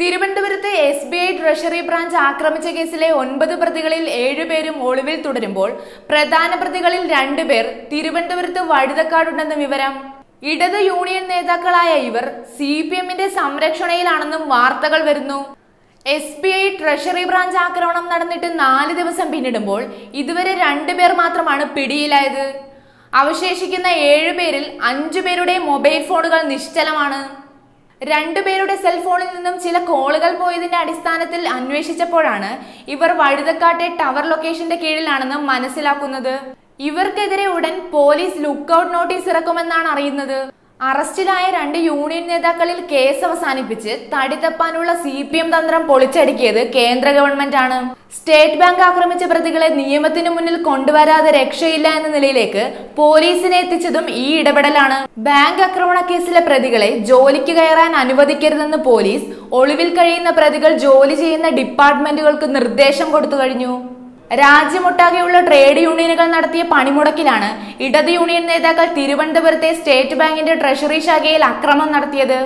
തിരുവനന്തപുരത്ത് S B I treasury branch ആക്രമിച്ച കേസിലെ ഒൻപത് പ്രതികളിൽ ഏഴുപേരും ഒളിവിൽ തുടരുമ്പോൾ പ്രധാന പ്രതികളിൽ രണ്ടുപേർ തിരുവനന്തപുരത്ത് വഴുതക്കാടുണ്ടെന്ന വിവരം. ഇടത് യൂണിയൻ നേതാക്കളായ ഇവർ സി പി എമ്മിന്റെ സംരക്ഷണയിലാണെന്നും വാർത്തകൾ വരുന്നു. S B I treasury branch ആക്രമണം നടന്നിട്ട് നാല് ദിവസം പിന്നിടുമ്പോൾ ഇതുവരെ രണ്ടുപേർ മാത്രമാണ് പിടിയിലായത്. അവശേഷിക്കുന്ന ഏഴുപേരിൽ അഞ്ചുപേരുടെ മൊബൈൽ ഫോണുകൾ നിശ്ചലമാണ്. രണ്ടുപേരുടെ സെൽഫോണിൽ നിന്നും ചില കോളുകൾ പോയതിന്റെ അടിസ്ഥാനത്തിൽ അന്വേഷിച്ചപ്പോഴാണ് ഇവർ വഴുതക്കാട്ടെ ടവർ ലൊക്കേഷന്റെ കീഴിലാണെന്ന് മനസ്സിലാക്കുന്നത്. ഇവർക്കെതിരെ ഉടൻ പോലീസ് ലുക്കൌട്ട് നോട്ടീസ് ഇറക്കുമെന്നാണ് അറിയുന്നത്. അറസ്റ്റിലായ രണ്ട് യൂണിയൻ നേതാക്കളിൽ കേസ് അവസാനിപ്പിച്ച് തടി തപ്പാനുള്ള സി പി എം തന്ത്രം പൊളിച്ചടുക്കിയത് കേന്ദ്ര ഗവൺമെന്റ് ആണ്. സ്റ്റേറ്റ് ബാങ്ക് ആക്രമിച്ച പ്രതികളെ നിയമത്തിന് മുന്നിൽ കൊണ്ടുവരാതെ രക്ഷയില്ല എന്ന നിലയിലേക്ക് പോലീസിനെ എത്തിച്ചതും ഈ ഇടപെടലാണ്. ബാങ്ക് ആക്രമണ കേസിലെ പ്രതികളെ ജോലിക്ക് കയറാൻ അനുവദിക്കരുതെന്ന് പോലീസ് ഒളിവിൽ കഴിയുന്ന പ്രതികൾ ജോലി ചെയ്യുന്ന ഡിപ്പാർട്ട്മെന്റുകൾക്ക് നിർദ്ദേശം കൊടുത്തു കഴിഞ്ഞു. രാജ്യമൊട്ടാകെയുള്ള ട്രേഡ് യൂണിയനുകൾ നടത്തിയ പണിമുടക്കിലാണ് ഇടത് യൂണിയൻ നേതാക്കൾ തിരുവനന്തപുരത്തെ സ്റ്റേറ്റ് ബാങ്കിന്റെ ട്രഷറി ശാഖയിൽ അക്രമം നടത്തിയത്.